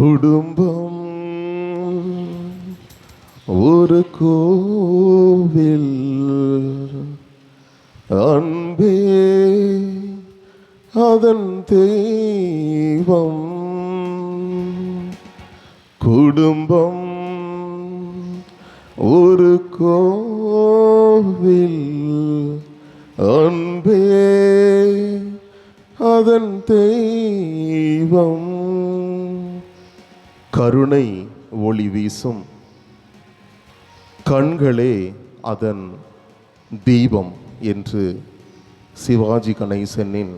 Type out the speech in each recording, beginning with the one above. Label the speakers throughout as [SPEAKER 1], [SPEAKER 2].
[SPEAKER 1] குடும்பம் ஒரு கோவில். அன்பே அதன் தெய்வம். குடும்பம் ஒரு கோவில். அன்பே அதன் தெய்வம். கருணை ஒளி வீசும். கண்களே அதன் தீபம் என்று சிவாஜி கணேசனின்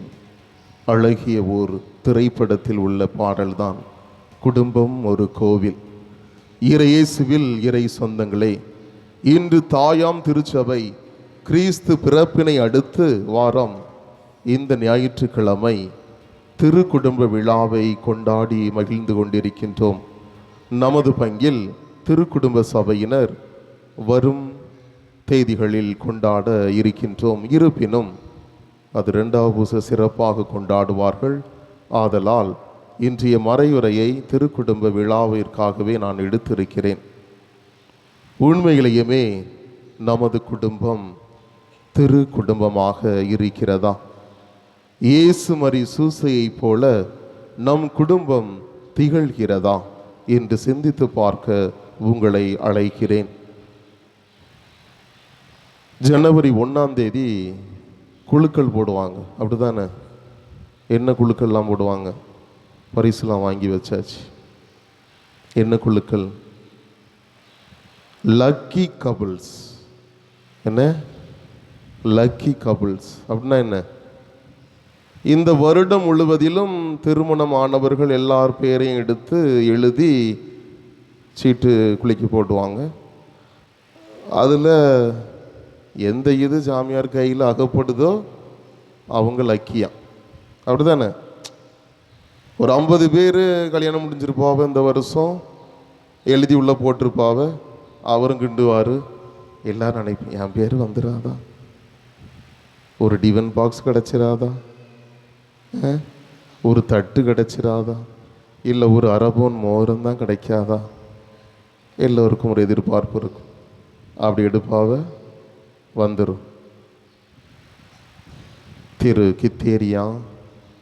[SPEAKER 1] அழகிய ஓர் திரைப்படத்தில் உள்ள பாடல்தான். குடும்பம் ஒரு கோவில். இறையேசுவில் இறை சொந்தங்களே இன்று தாயாம் திருச்சபை கிறிஸ்து பிறப்பினை அடுத்து வாரம் இந்த ஞாயிற்றுக்கிழமை திருக்குடும்ப விழாவை கொண்டாடி மகிழ்ந்து கொண்டிருக்கின்றோம். நமது பங்கில் திருக்குடும்ப சபையினர் வரும் தேதிகளில் கொண்டாட இருக்கின்றோம். இருப்பினும் அது ரெண்டாவது பூச சிறப்பாக கொண்டாடுவார்கள். ஆதலால் இன்றைய மறையுரையை திருக்குடும்ப விழாவிற்காகவே நான் எடுத்திருக்கிறேன். உண்மையிலேயுமே நமது குடும்பம் திரு குடும்பமாக இருக்கிறதா? இயேசு மரி சூசையைப் போல நம் குடும்பம் திகழ்கிறதா? என்று சிந்தித்து பார்க்க உங்களை அழைக்கிறேன். ஜனவரி ஒன்றாம் தேதி குழுக்கள் போடுவாங்க. அப்படிதானே? என்ன குழுக்கள்லாம் போடுவாங்க? பரிசுலாம் வாங்கி வச்சாச்சு. என்ன குழுக்கள்? லக்கி கபிள்ஸ் என்ன? லக்கி கபிள்ஸ் அப்படின்னா என்ன? இந்த வருடம் முழுவதிலும் திருமணம் ஆனவர்கள் எல்லார் பேரையும் எடுத்து எழுதி சீட்டு குலுக்கி போடுவாங்க அதில் எந்த இது சாமியார் கையில் அகப்படுதோ அவங்க லக்கியா. அப்படிதானே ஒரு ஐம்பது பேர் கல்யாணம் முடிஞ்சிருப்பாவ இந்த வருஷம். எழுதி உள்ள போட்டிருப்பாவ. அவரும் கிண்டுவார். எல்லாரும் நினைப்பேன் என் பேர் வந்துடாதா ஒரு டிவன் பாக்ஸ் கிடச்சிடாதா ஒரு தட்டு கிடச்சிராதா இல்லை ஒரு அரபோன் மோரம் தான் கிடைக்காதா எல்லோருக்கும் ஒரு எதிர்பார்ப்பு இருக்கும் அப்படி எடுப்பாவ வந்துடும் திரு கித்தேரியா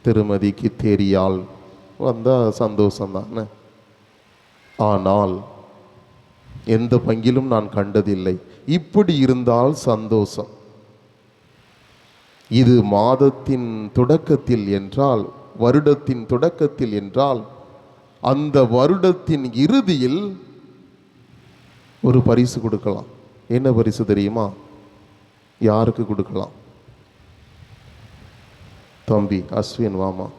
[SPEAKER 1] திருமதி கித்தேரியால் வந்தால் சந்தோஷந்தானே ஆனால் எந்த பங்கிலும் நான் கண்டதில்லை இப்படி இருந்தால் சந்தோஷம் இது மாதத்தின் தொடக்கத்தில் என்றால் வருடத்தின் தொடக்கத்தில் என்றால் அந்த வருடத்தின் இறுதியில் ஒரு பரிசு கொடுக்கலாம். என்ன பரிசு தெரியுமா? யாருக்கு கொடுக்கலாம்? தம்பி அஸ்வின் வாமா.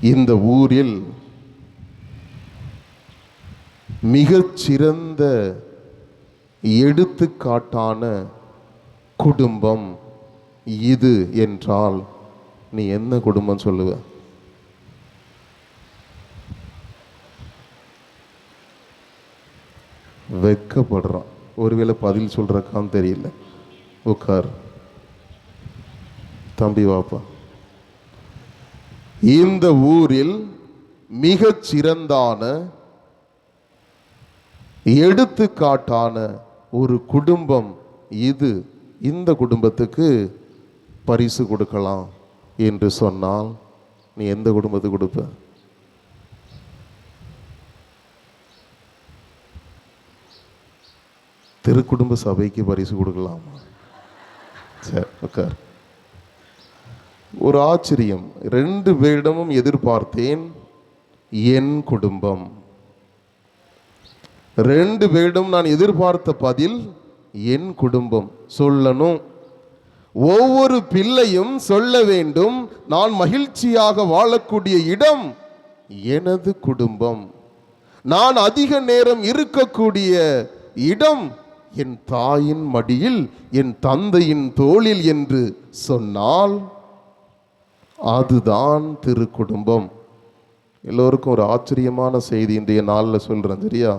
[SPEAKER 1] இந்த ஊரில் மிகச்சிறந்த எடுத்துக்காட்டான குடும்பம் இது என்றால் நீ என்ன குடும்பம் சொல்லுவ? வெக்கப்படுறான். ஒருவேளை பதில் சொல்கிறக்கான்னு தெரியல. உட்கார் தம்பி வாப்பா இந்த ஊரில் மிகச் சிறந்தான எடுத்துக்காட்டான ஒரு குடும்பம் இது இந்த குடும்பத்துக்கு பரிசு கொடுக்கலாம் என்று சொன்னால் நீ எந்த குடும்பத்துக்கு கொடுப்ப? திருக்குடும்ப சபைக்கு பரிசு கொடுக்கலாமா? சரி உட்கார் ஒரு ஆச்சரியம். ரெண்டு பேரிடமும் எதிர்பார்த்தேன் என் குடும்பம். ரெண்டு பேரிடம் நான் எதிர்பார்த்த பதில் என் குடும்பம். சொல்லணும். ஒவ்வொரு பிள்ளையும் சொல்ல வேண்டும். நான் மகிழ்ச்சியாக வாழக்கூடிய இடம் எனது குடும்பம். நான் அதிக நேரம் இருக்கக்கூடிய இடம் என் தாயின் மடியில் என் தந்தையின் தோளில் என்று சொன்னால் அதுதான் திருக்குடும்பம். எல்லோருக்கும் ஒரு ஆச்சரியமான செய்தி இன்றைய நாளில் சொல்கிறேன் சரியா?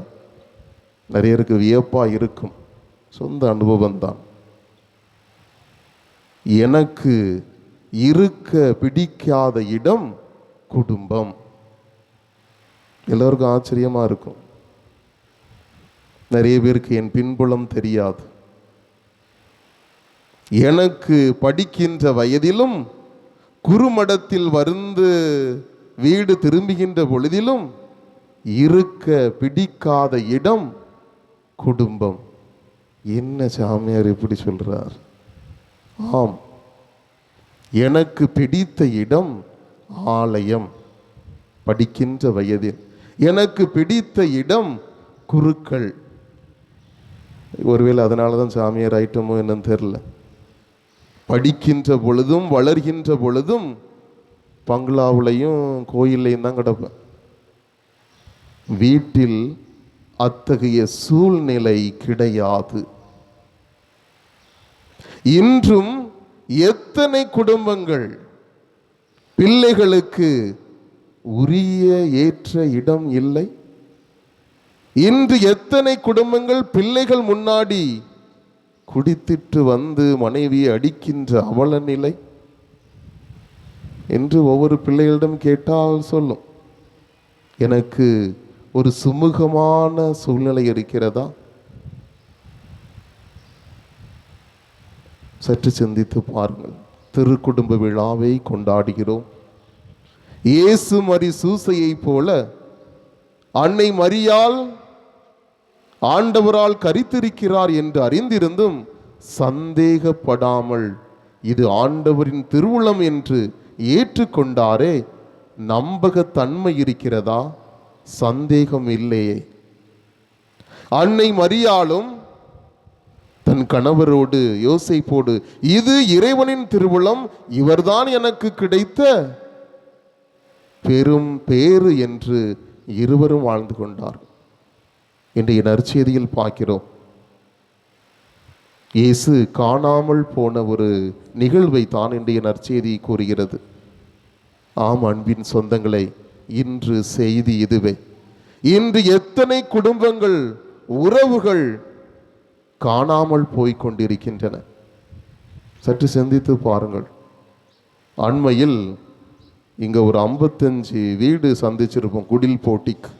[SPEAKER 1] நிறைய பேருக்கு வியப்பாக இருக்கும். சொந்த அனுபவம் தான். எனக்கு இருக்க பிடிக்காத இடம் குடும்பம். எல்லோருக்கும் ஆச்சரியமா இருக்கும். நிறைய பேருக்கு என் பின்புலம் தெரியாது. எனக்கு படிக்கின்ற வயதிலும் குறுமடத்தில் வருந்து வீடு திரும்புகின்ற பொழுதிலும் இருக்க பிடிக்காத இடம் குடும்பம். என்ன சாமியார் இப்படி சொல்கிறார் ஆம். எனக்கு பிடித்த இடம் ஆலயம். படிக்கின்ற வயதில். எனக்கு பிடித்த இடம் குருக்கள். ஒருவேளை அதனால தான் சாமியார் ஐட்டமோ என்னன்னு தெரில படிக்கின்ற பொழுதும் வளர்கின்ற பொழுதும் பங்களாவுலையும் கோயில்லையும் தான் கிடப்பேன். வீட்டில் அத்தகைய சூழ்நிலை கிடையாது. இன்றும் எத்தனை குடும்பங்கள் பிள்ளைகளுக்கு உரிய ஏற்ற இடம் இல்லை? இன்று எத்தனை குடும்பங்கள் பிள்ளைகள் முன்னாடி குடித்திட்டு வந்து மனைவியை அடிக்கின்ற அவல நிலை? என்று ஒவ்வொரு பிள்ளைகளிடம் கேட்டால் சொல்லும். எனக்கு ஒரு சுமூகமான சூழ்நிலை இருக்கிறதா? சற்று சிந்தித்து பாருங்கள். திருக்குடும்ப விழாவை கொண்டாடுகிறோம். இயேசு மரி சூசையைப் போல அன்னை மரியால் ஆண்டவரால் கரித்திருக்கிறார் என்று அறிந்திருந்தும் சந்தேகப்படாமல் இது ஆண்டவரின் திருவுளம் என்று ஏற்றுக்கொண்டாரே. நம்பகத்தன்மை இருக்கிறதா? சந்தேகம் இல்லையே அன்னை மரியாளும் தன் கணவரோடு யோசைப்போடு இது இறைவனின் திருவுளம் இவர்தான் எனக்கு கிடைத்த பெரும் பேறு என்று இருவரும் வாழ்ந்து கொண்டார். இன்றைய நற்செய்தியில் பார்க்கிறோம். இயேசு காணாமல் போன ஒரு நிகழ்வை தான் இன்றைய நற்செய்தி கூறுகிறது. ஆம் அன்பின் சொந்தங்களை இன்று செய்தி இதுவே. இன்று எத்தனை குடும்பங்கள் உறவுகள் காணாமல் போய் கொண்டிருக்கின்றன சற்று சிந்தித்து பாருங்கள். அண்மையில் இங்கே ஒரு ஐம்பத்தஞ்சு வீடு சந்திச்சிருப்போம் குடில் போட்டிக்கு.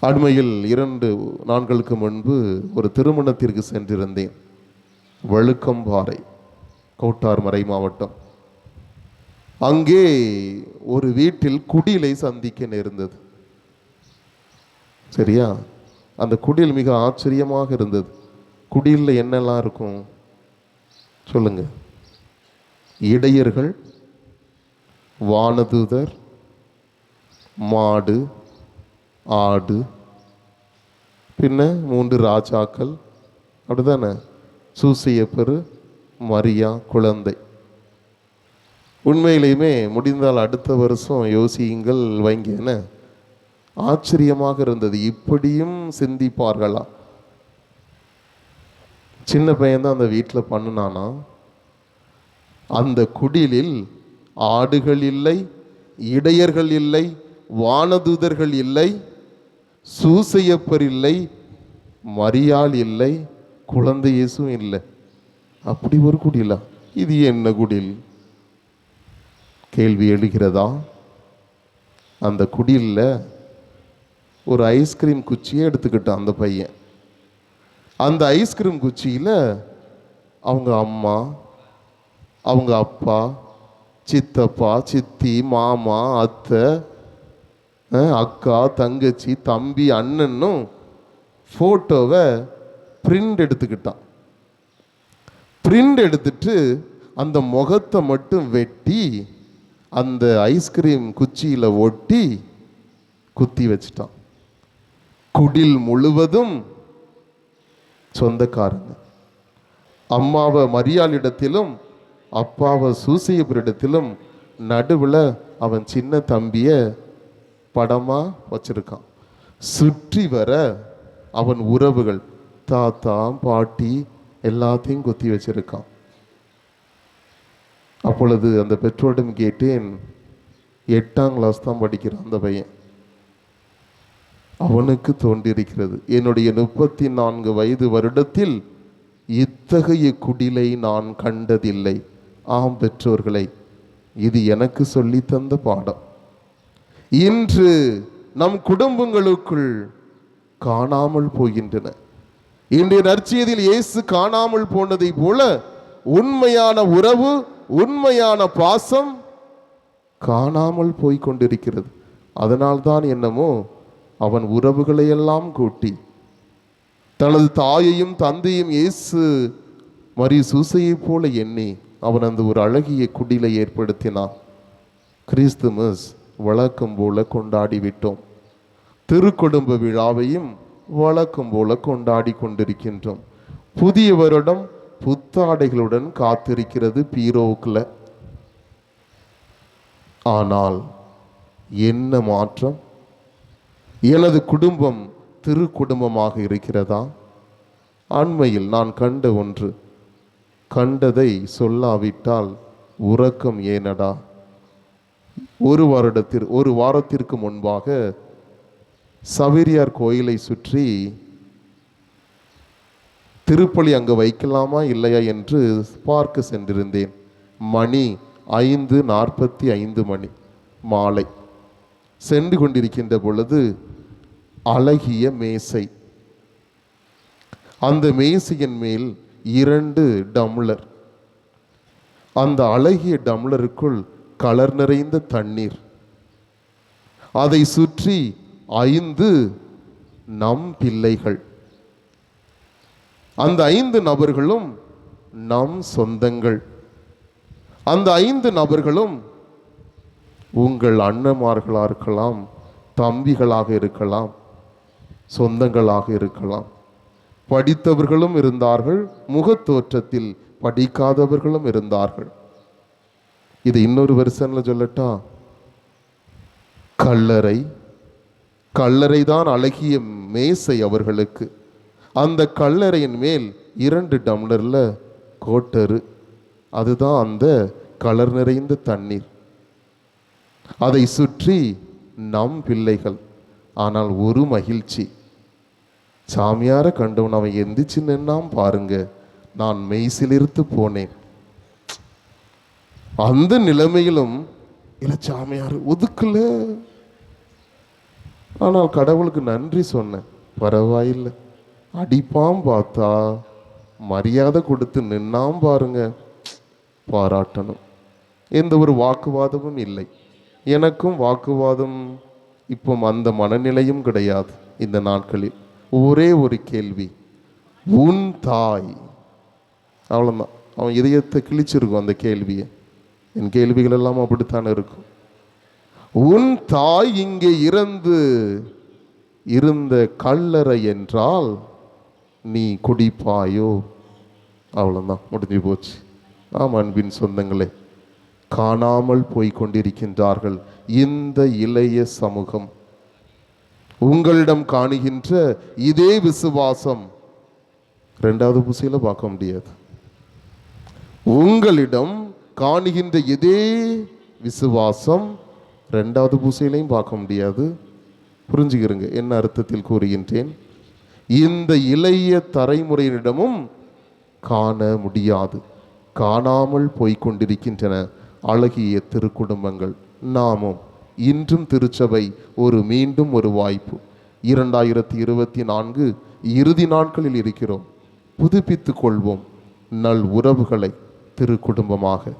[SPEAKER 1] அண்மையில் இரண்டு நாட்களுக்கு முன்பு ஒரு திருமணத்திற்கு சென்றிருந்தேன். வழுக்கம்பாறை கோட்டார் மறை மாவட்டம். அங்கே ஒரு வீட்டில் குடிலை சந்திக்க நேர்ந்தது. சரியா? அந்த குடில் மிக ஆச்சரியமாக இருந்தது. குடிலில் என்னெல்லாம் இருக்கும்? சொல்லுங்க. இடையர்கள் வானதூதர் மாடு ஆடு பின்ன மூன்று ராஜாக்கள். அப்படிதானே சூசியப்பெரு மரியா குழந்தை. உண்மையிலையுமே முடிந்தால் அடுத்த வருஷம் யோசியுங்கள் வைங்க என்ன ஆச்சரியமாக இருந்தது. இப்படியும் சிந்திப்பார்களா? சின்ன பையன்தான் அந்த வீட்டில் பண்ணுனானா? அந்த குடிலில் ஆடுகள் இல்லை இடையர்கள் இல்லை வானதூதர்கள் இல்லை சூசையப்பர் இல்லை மரியாள் இல்லை குழந்தை இயேசும் இல்லை. அப்படி ஒரு குடிலா? இது என்ன குடில்? கேள்வி எழுகிறதா? அந்த குடில்ல ஒரு ஐஸ்கிரீம் குச்சியை எடுத்துக்கிட்டான் அந்த பையன். அந்த ஐஸ்கிரீம் குச்சியில் அவங்க அம்மா அவங்க அப்பா சித்தப்பா சித்தி மாமா அத்தை அக்கா தங்கச்சி தம்பி அண்ணனும் ஃபோட்டோவை பிரிண்ட் எடுத்துக்கிட்டான். பிரிண்ட் எடுத்துட்டு அந்த முகத்தை மட்டும் வெட்டி அந்த ஐஸ்கிரீம் குச்சியில் ஒட்டி குத்தி வச்சிட்டான். குடில் முழுவதும் சொந்தக்காரங்க. அம்மாவை மரியாளிடத்திலும் அப்பாவை சூசியபுரிடத்திலும் நடுவில் அவன் சின்ன தம்பிய படமாக வச்சிருக்கான். சுற்றி வர அவன் உறவுகள் தாத்தா பாட்டி எல்லாத்தையும் குத்தி வச்சிருக்கான். அப்பொழுது அந்த பெற்றோரிடம் கேட்டேன் எட்டாம் கிளாஸ் தான் படிக்கிறான் அந்த பையன். அவனுக்கு தோன்றியிருக்கிறது என்னுடைய முப்பத்தி நான்கு வயது வருடத்தில் இத்தகைய குடிலை நான் கண்டதில்லை. ஆம் பெற்றோர்களை இது எனக்கு சொல்லி தந்த பாடம். இன்று நம் குடும்பங்களுக்குள் காணாமல் போகின்றன. இன்றைய நற்செய்தியில் இயேசு காணாமல் போனதை போல உண்மையான உறவு உண்மையான பாசம் காணாமல் போய் கொண்டிருக்கிறது அதனால்தான் என்னமோ அவன் உறவுகளையெல்லாம் கூட்டி தனது தாயையும் தந்தையும் இயேசு மரி சூசையைப் போல எண்ணி அவன் அந்த ஒரு அழகிய குடிலை ஏற்படுத்தினான். கிறிஸ்துமஸ் வழக்கம் போல கொண்டாடி விட்டோம் திருக்குடும்ப விழாவையும் வழக்கம் போல கொண்டாடி கொண்டிருக்கின்றோம் புதிய வருடம் புத்தாடைகளுடன் காத்திருக்கிறது பீரோக்கில் ஆனால் என்ன மாற்றம்? எனது குடும்பம் திரு குடும்பமாக இருக்கிறதா? அண்மையில் நான் கண்ட ஒன்று. கண்டதை சொல்லாவிட்டால் உறக்கம் ஏனடா? ஒரு வருடத்திற்கு ஒரு வாரத்திற்கு முன்பாக சவேரியார் கோயிலை சுற்றி திருப்பலி அங்கு வைக்கலாமா இல்லையா என்று பார்க்க சென்றிருந்தேன். மணி ஐந்து நாற்பத்தி ஐந்து மணி மாலை. சென்று கொண்டிருக்கின்ற பொழுது அழகிய மேசை. அந்த மேசையின் மேல் இரண்டு டம்ளர். அந்த அழகிய டம்ளருக்குள் கலர் நிறைந்த தண்ணீர். அதை சுற்றி ஐந்து நம் பிள்ளைகள். அந்த ஐந்து நபர்களும் நம் சொந்தங்கள். அந்த ஐந்து நபர்களும் உங்கள் அண்ணன்மார்களாக இருக்கலாம் தம்பிகளாக இருக்கலாம் சொந்தங்களாக இருக்கலாம். படித்தவர்களும் இருந்தார்கள் முகத்தோற்றத்தில் படிக்காதவர்களும் இருந்தார்கள். இது இன்னொரு வருஷனில் சொல்லட்டா? கல்லறை. கல்லறை தான் அழகிய மேசை அவர்களுக்கு. அந்த கல்லறையின் மேல் இரண்டு டம்ளரில் கோட்டரு. அதுதான் அந்த கலர் நிறைந்த தண்ணீர். அதை சுற்றி நம் பிள்ளைகள் ஆனால் ஒரு மகிழ்ச்சி. சாமியாரை கண்டவன் அவன் எந்திரிச்சு நின்னாம் பாருங்க நான் மெய்சிலிருத்து போனேன். அந்த நிலைமையிலும் இல்லை சாமியார் ஒதுக்கல. ஆனால் கடவுளுக்கு நன்றி சொன்னேன் பரவாயில்லை. அடிப்பாம் பார்த்தா மரியாதை கொடுத்து நின்னாம் பாருங்க. பாராட்டணும். எந்த ஒரு வாக்குவாதமும் இல்லை. எனக்கும் வாக்குவாதம் இப்போ அந்த மனநிலையும் கிடையாது இந்த நாட்களில். ஒரே ஒரு கேள்வி. உன் தாய். அவ்வளோதான் அவன் இதயத்தை கிழிச்சிருக்கும் அந்த கேள்வியை. என் கேள்விகள் எல்லாம் அப்படித்தான் இருக்கும். உன் தாய் இங்கே இறந்து இருந்த கல்லறை என்றால் நீ குடிப்பாயோ? அவ்வளோதான் முடிஞ்சு போச்சு. ஆம் அன்பின் சொந்தங்களே காணாமல் போய் கொண்டிருக்கின்றார்கள் இந்த இளைய சமூகம். உங்களிடம் காணுகின்ற இதே விசுவாசம் ரெண்டாவது பூசையில் பார்க்க முடியாது. உங்களிடம் காணுகின்ற இதே விசுவாசம் ரெண்டாவது பூசையிலையும் பார்க்க முடியாது. புரிஞ்சுக்கிறங்க என்ன அர்த்தத்தில் கூறுகின்றேன்? இந்த இளைய தலைமுறையினிடமும் காண முடியாது. காணாமல் போய்கொண்டிருக்கின்றன அழகிய திருக்குடும்பங்கள். நாமும் இன்றும் திருச்சபை ஒரு மீண்டும் ஒரு வாய்ப்பு. இரண்டாயிரத்தி இருபத்தி நான்கு இறுதி நாட்களில் இருக்கிறோம். புதுப்பித்து கொள்வோம் நல் உறவுகளை திருக்குடும்பமாக.